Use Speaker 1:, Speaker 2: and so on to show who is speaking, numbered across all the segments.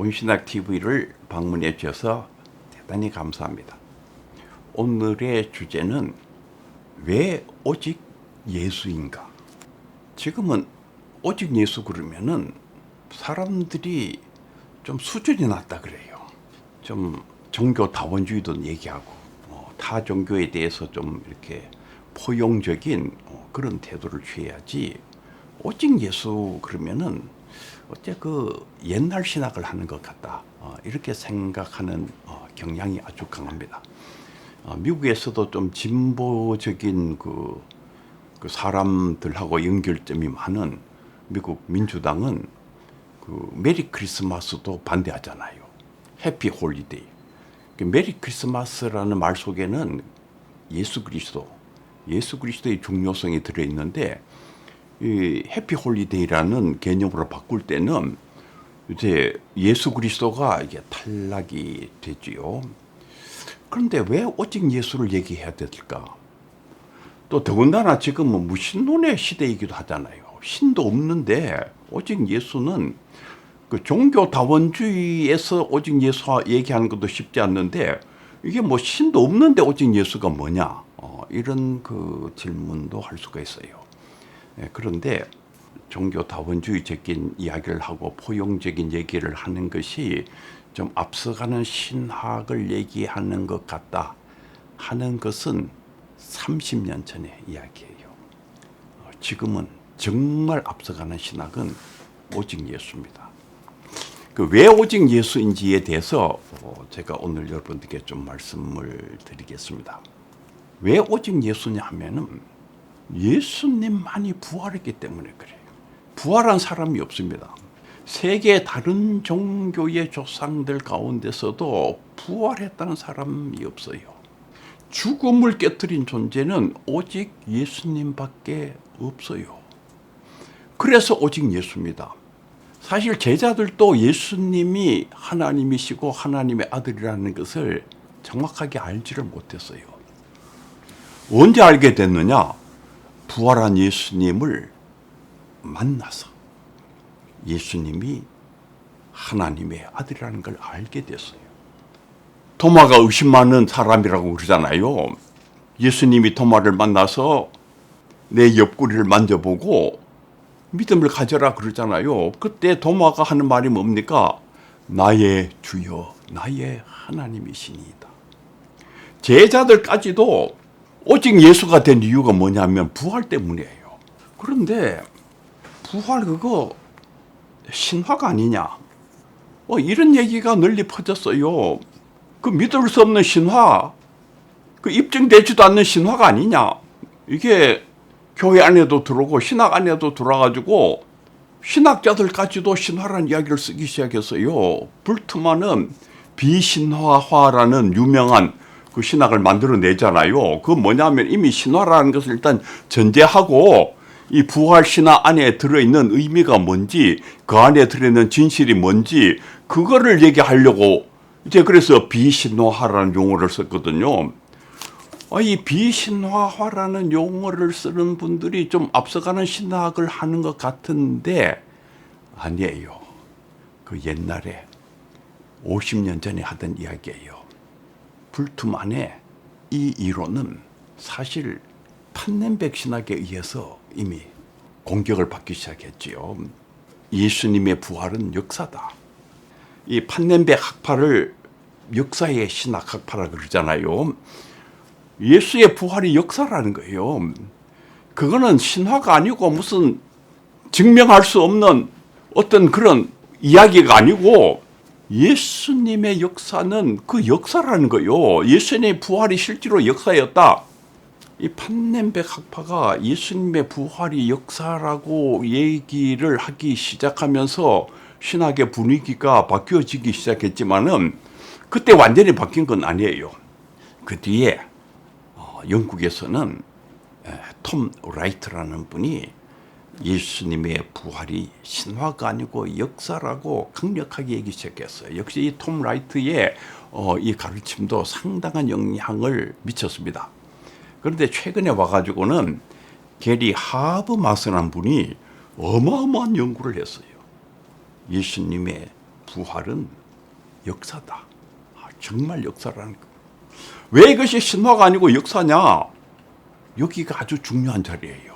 Speaker 1: 온신학 TV를 방문해 주셔서 대단히 감사합니다. 오늘의 주제는 왜 오직 예수인가? 지금은 오직 예수 그러면은 사람들이 좀 수준이 낮다 그래요. 좀 종교 다원주의도 얘기하고 어, 타 종교에 대해서 좀 이렇게 포용적인 어, 그런 태도를 취해야지 오직 예수 그러면은 어째 그 옛날 신학을 하는 것 같다 어, 이렇게 생각하는 어, 경향이 아주 강합니다. 어, 미국에서도 좀 진보적인 그, 그 사람들하고 연결점이 많은 미국 민주당은 그 메리 크리스마스도 반대하잖아요. 해피 홀리데이. 그 메리 크리스마스라는 말 속에는 예수 그리스도, 예수 그리스도의 중요성이 들어 있는데 이 해피 홀리데이라는 개념으로 바꿀 때는 이제 예수 그리스도가 이게 탈락이 되지요. 그런데 왜 오직 예수를 얘기해야 될까? 또 더군다나 지금은 무신론의 시대이기도 하잖아요. 신도 없는데 오직 예수는 그 종교 다원주의에서 오직 예수 얘기하는 것도 쉽지 않는데 이게 뭐 신도 없는데 오직 예수가 뭐냐? 어, 이런 그 질문도 할 수가 있어요. 예, 그런데 종교 다원주의적인 이야기를 하고 포용적인 얘기를 하는 것이 좀 앞서가는 신학을 얘기하는 것 같다 하는 것은 30년 전의 이야기예요. 어, 지금은 정말 앞서가는 신학은 오직 예수입니다. 그 왜 오직 예수인지에 대해서 어, 제가 오늘 여러분들께 좀 말씀을 드리겠습니다. 왜 오직 예수냐 하면은 예수님만이 부활했기 때문에 그래요. 부활한 사람이 없습니다. 세계 다른 종교의 조상들 가운데서도 부활했다는 사람이 없어요. 죽음을 깨뜨린 존재는 오직 예수님밖에 없어요. 그래서 오직 예수입니다. 사실 제자들도 예수님이 하나님이시고 하나님의 아들이라는 것을 정확하게 알지를 못했어요. 언제 알게 됐느냐? 부활한 예수님을 만나서 예수님이 하나님의 아들이라는 걸 알게 됐어요. 토마가 의심 많은 사람이라고 그러잖아요. 예수님이 토마를 만나서 내 옆구리를 만져보고 믿음을 가져라 그러잖아요. 그때 도마가 하는 말이 뭡니까? 나의 주여, 나의 하나님이시니이다. 제자들까지도 오직 예수가 된 이유가 뭐냐면 부활 때문이에요. 그런데 부활 그거 신화가 아니냐? 뭐 이런 얘기가 널리 퍼졌어요. 그 믿을 수 없는 신화, 그 입증되지도 않는 신화가 아니냐? 이게 교회 안에도 들어오고 신학 안에도 들어와가지고 신학자들까지도 신화라는 이야기를 쓰기 시작했어요. 불트만은 비신화화라는 유명한 그 신학을 만들어내잖아요. 그 뭐냐면 이미 신화라는 것을 일단 전제하고 이 부활 신화 안에 들어있는 의미가 뭔지 그 안에 들어있는 진실이 뭔지 그거를 얘기하려고 이제 그래서 비신화화라는 용어를 썼거든요. 아, 이 비신화화라는 용어를 쓰는 분들이 좀 앞서가는 신학을 하는 것 같은데 아니에요. 그 옛날에 50년 전에 하던 이야기예요. 불툼 안에 이 이론은 사실 판넨백 신학에 의해서 이미 공격을 받기 시작했지요. 예수님의 부활은 역사다. 이 판넨백 학파를 역사의 신학 학파라 그러잖아요. 예수의 부활이 역사라는 거예요. 그거는 신화가 아니고 무슨 증명할 수 없는 어떤 그런 이야기가 아니고 예수님의 역사는 그 역사라는 거예요. 예수님의 부활이 실제로 역사였다. 이 판넨백 학파가 예수님의 부활이 역사라고 얘기를 하기 시작하면서 신학의 분위기가 바뀌어지기 시작했지만은 그때 완전히 바뀐 건 아니에요. 그 뒤에 어, 영국에서는 톰 라이트라는 분이 예수님의 부활이 신화가 아니고 역사라고 강력하게 얘기 시작했어요. 역시 이 톰 라이트의 어, 이 가르침도 상당한 영향을 미쳤습니다. 그런데 최근에 와가지고는 게리 하브마스라는 분이 어마어마한 연구를 했어요. 예수님의 부활은 역사다. 아, 정말 역사라는 거. 왜 이것이 신화가 아니고 역사냐? 여기가 아주 중요한 자리예요.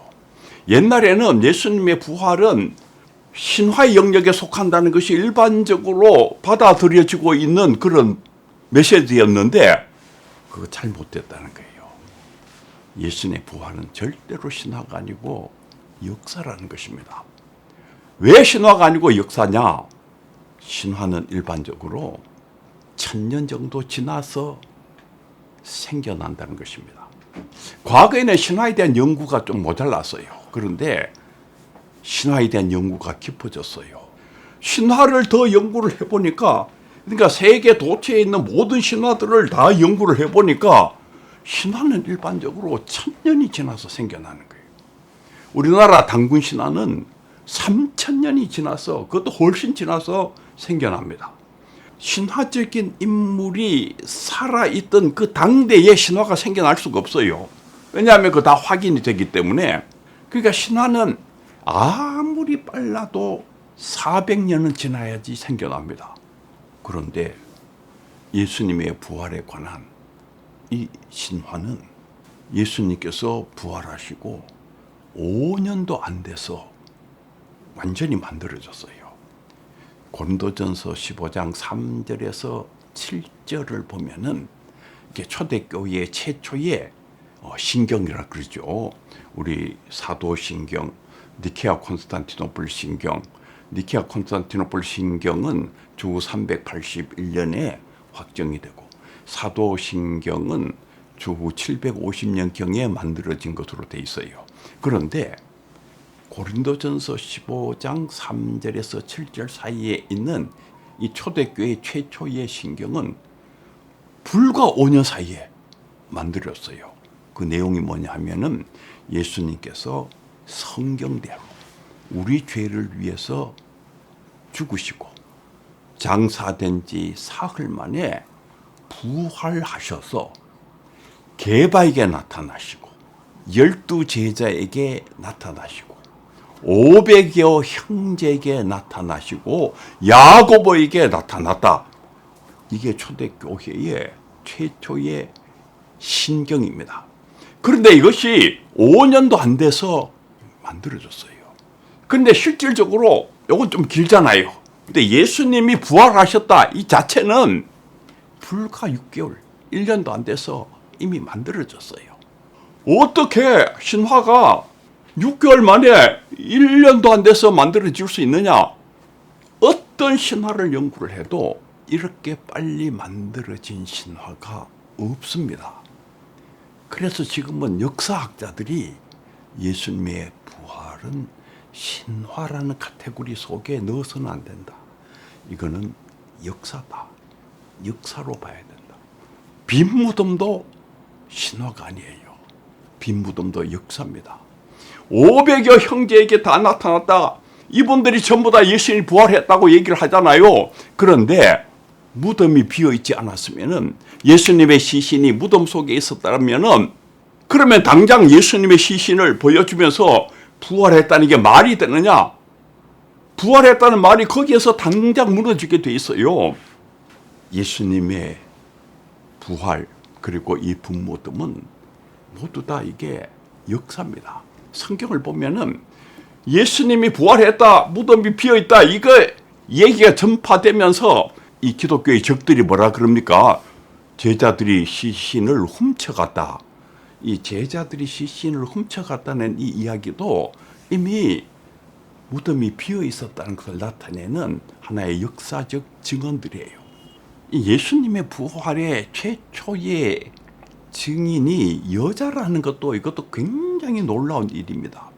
Speaker 1: 옛날에는 예수님의 부활은 신화의 영역에 속한다는 것이 일반적으로 받아들여지고 있는 그런 메시지였는데 그거 잘 못됐다는 거예요. 예수님의 부활은 절대로 신화가 아니고 역사라는 것입니다. 왜 신화가 아니고 역사냐? 신화는 일반적으로 천년 정도 지나서 생겨난다는 것입니다. 과거에는 신화에 대한 연구가 좀 모자랐어요. 그런데 신화에 대한 연구가 깊어졌어요. 신화를 더 연구를 해보니까, 그러니까 세계 도처에 있는 모든 신화들을 다 연구를 해보니까, 신화는 일반적으로 천년이 지나서 생겨나는 거예요. 우리나라 당군 신화는 3천년이 지나서, 그것도 훨씬 지나서 생겨납니다. 신화적인 인물이 살아있던 그 당대에 신화가 생겨날 수가 없어요. 왜냐하면 그 다 확인이 되기 때문에. 그러니까 신화는 아무리 빨라도 400년은 지나야지 생겨납니다. 그런데 예수님의 부활에 관한 이 신화는 예수님께서 부활하시고 5년도 안 돼서 완전히 만들어졌어요. 고린도전서 15장 3절에서 7절을 보면은 이게 초대교회 최초의 어, 신경이라 그러죠. 우리 사도신경, 니케아 콘스탄티노플 신경, 니케아 콘스탄티노플 신경은 주 381년에 확정이 되고 사도신경은 주 750년경에 만들어진 것으로 돼 있어요. 그런데 고린도전서 15장 3절에서 7절 사이에 있는 이 초대교회 최초의 신경은 불과 5년 사이에 만들었어요. 그 내용이 뭐냐 하면은 예수님께서 성경대로 우리 죄를 위해서 죽으시고 장사된 지 사흘 만에 부활하셔서 개바에게 나타나시고 열두 제자에게 나타나시고 500여 형제에게 나타나시고 야고보에게 나타났다. 이게 초대교회의 최초의 신경입니다. 그런데 이것이 5년도 안 돼서 만들어졌어요. 그런데 실질적으로 이건 좀 길잖아요. 근데 예수님이 부활하셨다 이 자체는 불과 6개월, 1년도 안 돼서 이미 만들어졌어요. 어떻게 신화가 6개월 만에 1년도 안 돼서 만들어질 수 있느냐? 어떤 신화를 연구를 해도 이렇게 빨리 만들어진 신화가 없습니다. 그래서 지금은 역사학자들이 예수님의 부활은 신화라는 카테고리 속에 넣어서는 안 된다. 이거는 역사다. 역사로 봐야 된다. 빈 무덤도 신화가 아니에요. 빈 무덤도 역사입니다. 500여 형제에게 다 나타났다. 이분들이 전부 다 예수님이 부활했다고 얘기를 하잖아요. 그런데 무덤이 비어 있지 않았으면은 예수님의 시신이 무덤 속에 있었다면은 그러면 당장 예수님의 시신을 보여주면서 부활했다는 게 말이 되느냐? 부활했다는 말이 거기에서 당장 무너지게 돼 있어요. 예수님의 부활 그리고 이 분무덤은 모두 다 이게 역사입니다. 성경을 보면은 예수님이 부활했다, 무덤이 비어 있다 이거 얘기가 전파되면서 이 기독교의 적들이 뭐라 그럽니까? 제자들이 시신을 훔쳐갔다. 이 제자들이 시신을 훔쳐갔다는 이 이야기도 이미 무덤이 비어 있었다는 것을 나타내는 하나의 역사적 증언들이에요. 이 예수님의 부활의 최초의 증인이 여자라는 것도 이것도 굉장히 놀라운 일입니다.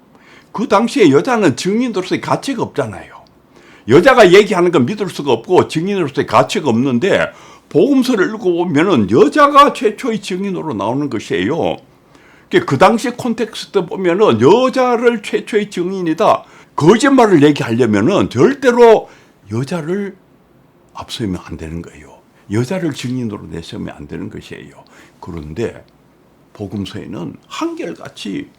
Speaker 1: 그 당시에 여자는 증인으로서의 가치가 없잖아요. 여자가 얘기하는 건 믿을 수가 없고 증인으로서의 가치가 없는데 복음서를 읽어보면은 여자가 최초의 증인으로 나오는 것이에요. 그 당시 콘텍스트 보면은 여자를 최초의 증인이다. 거짓말을 얘기하려면은 절대로 여자를 앞서면 안 되는 거예요. 여자를 증인으로 내세우면 안 되는 것이에요. 그런데 복음서에는 한결같이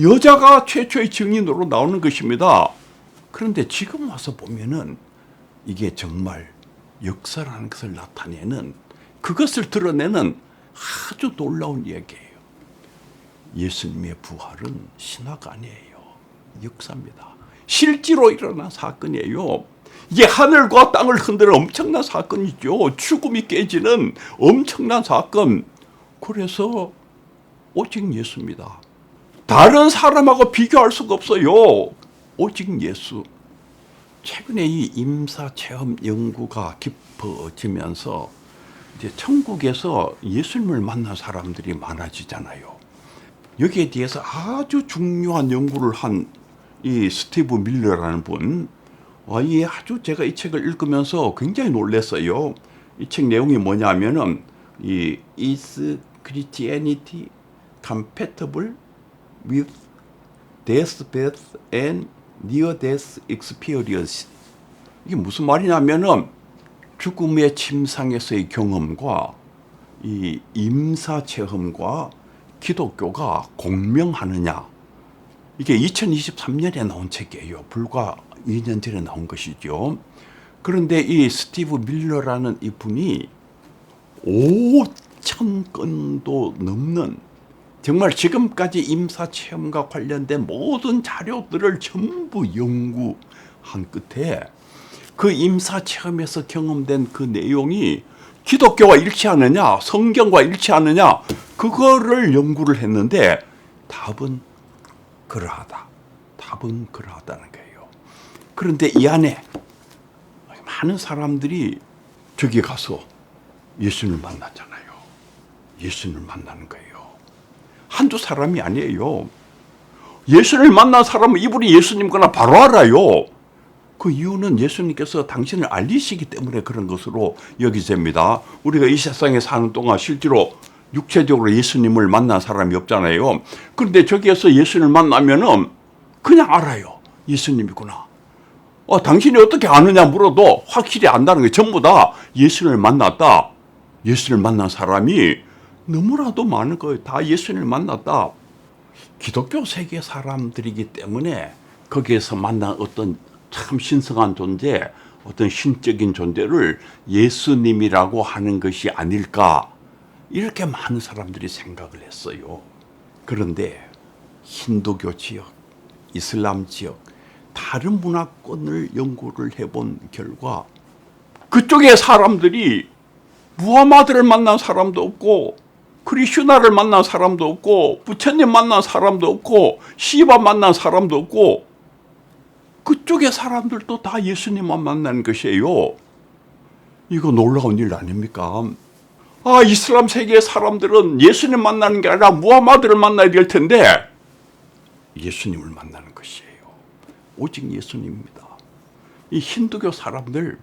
Speaker 1: 여자가 최초의 증인으로 나오는 것입니다. 그런데 지금 와서 보면은 이게 정말 역사라는 것을 나타내는 그것을 드러내는 아주 놀라운 이야기예요. 예수님의 부활은 신화가 아니에요. 역사입니다. 실제로 일어난 사건이에요. 이게 하늘과 땅을 흔드는 엄청난 사건이죠. 죽음이 깨지는 엄청난 사건. 그래서 오직 예수입니다. 다른 사람하고 비교할 수가 없어요. 오직 예수. 최근에 이 임사 체험 연구가 깊어지면서 이제 천국에서 예수님을 만난 사람들이 많아지잖아요. 여기에 대해서 아주 중요한 연구를 한 이 스티브 밀러라는 분, 아, 이 아주 제가 이 책을 읽으면서 굉장히 놀랐어요. 이 책 내용이 뭐냐면은 이 Is Christianity compatible with deathbed and near-death experience? 이게 무슨 말이냐면은 죽음의 침상에서의 경험과 이 임사 체험과 기독교가 공명하느냐? 이게 2023년에 나온 책이에요. 불과 2년 전에 나온 것이죠. 그런데 이 스티브 밀러라는 이분이 5천 건도 넘는 정말 지금까지 임사 체험과 관련된 모든 자료들을 전부 연구한 끝에 그 임사 체험에서 경험된 그 내용이 기독교와 일치하느냐, 성경과 일치하느냐, 그거를 연구를 했는데 답은 그러하다. 답은 그러하다는 거예요. 그런데 이 안에 많은 사람들이 저기 가서 예수님을 만났잖아요. 예수님을 만나는 거예요. 한두 사람이 아니에요. 예수님을 만난 사람은 이분이 예수님거나 바로 알아요. 그 이유는 예수님께서 당신을 알리시기 때문에 그런 것으로 여기집니다. 우리가 이 세상에 사는 동안 실제로 육체적으로 예수님을 만난 사람이 없잖아요. 그런데 저기에서 예수님을 만나면은 그냥 알아요. 예수님이구나. 어, 당신이 어떻게 아느냐 물어도 확실히 안다는 거예요. 전부 다 예수님을 만났다. 예수님을 만난 사람이 너무나도 많은 거예요. 다 예수님을 만났다. 기독교 세계 사람들이기 때문에 거기에서 만난 어떤 참 신성한 존재, 어떤 신적인 존재를 예수님이라고 하는 것이 아닐까. 이렇게 많은 사람들이 생각을 했어요. 그런데 힌두교 지역, 이슬람 지역, 다른 문화권을 연구를 해본 결과 그쪽의 사람들이 무하마드를 만난 사람도 없고 크리슈나를 만난 사람도 없고 부처님 만난 사람도 없고 시바 만난 사람도 없고 그쪽의 사람들도 다 예수님만 만난 것이에요. 이거 놀라운 일 아닙니까? 아, 이슬람 세계의 사람들은 예수님 만나는 게 아니라 무하마드를 만나야 될 텐데 예수님을 만나는 것이에요. 오직 예수님입니다. 이 힌두교 사람들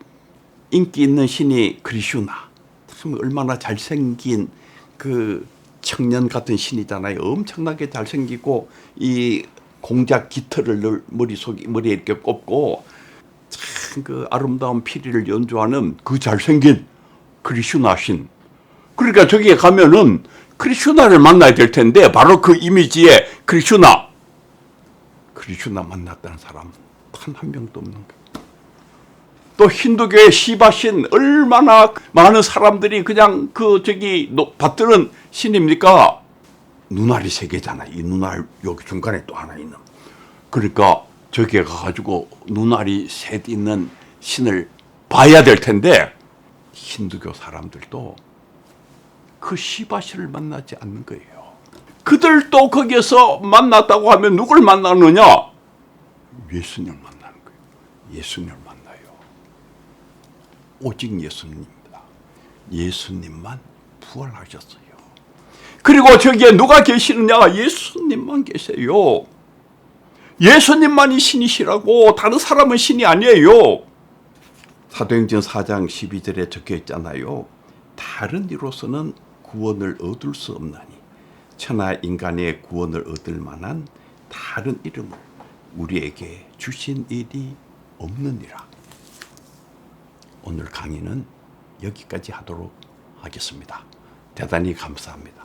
Speaker 1: 인기 있는 신이 그리슈나 참 얼마나 잘생긴 그 청년 같은 신이잖아요. 엄청나게 잘생기고 이 공작 깃털을 늘 머릿속에 머리에 이렇게 꼽고 참 그 아름다운 피리를 연주하는 그 잘생긴 크리슈나 신. 그러니까 저기에 가면은 크리슈나를 만나야 될 텐데 바로 그 이미지에 크리슈나 크리슈나 만났다는 사람 단 한 명도 없는 거예요. 또 힌두교의 시바신 얼마나 많은 사람들이 그냥 그 저기 노- 받드는 신입니까? 눈알이 세 개잖아. 이 눈알 여기 중간에 또 하나 있는. 그러니까 저기에 가가지고 눈알이 셋 있는 신을 봐야 될 텐데 힌두교 사람들도 그 시바신을 만나지 않는 거예요. 그들도 거기에서 만났다고 하면 누굴 만나느냐? 예수님을 만나는 거예요. 예수님을 만나요. 오직 예수님입니다. 예수님만 부활하셨어요. 그리고 저기에 누가 계시느냐? 예수님만 계세요. 예수님만이 신이시라고 다른 사람은 신이 아니에요. 사도행전 4장 12절에 적혀 있잖아요. 다른 이로서는 구원을 얻을 수 없나니 천하 인간의 구원을 얻을 만한 다른 이름을 우리에게 주신 일이 없느니라. 오늘 강의는 여기까지 하도록 하겠습니다. 대단히 감사합니다.